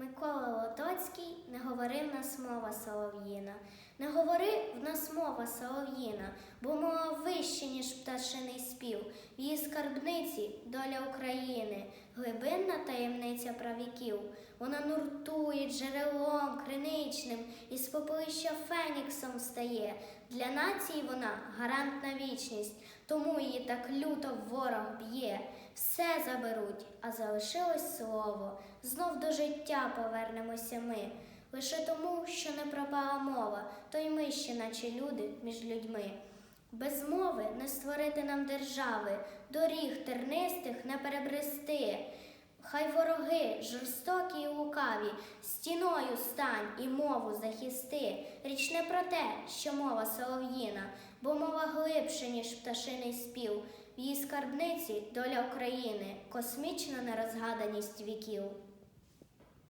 Микола Лотоцький не говорив нас мова солов'їна, не говорив в нас мова солов'їна, бо мова вище, ніж пташиний спів, в її скарбниці доля України, глибинна таємниця правіків. Вона нуртує джерелом криничним, і з попелища феніксом стає. Для нації вона гарант на вічність, тому її так люто ворог б'є. Все заберуть, а залишилось слово. Знов до життя повернемося ми. Лише тому, що не пропала мова, то й ми ще, наче люди, між людьми. Без мови не створити нам держави, доріг тернистих не перебрести. Хай вороги, жорстокі і лукаві, стіною стань і мову захисти. Річ не про те, що мова солов'їна, бо мова глибше, ніж пташиний спів. В її скарбниці доля України, космічна нерозгаданість віків.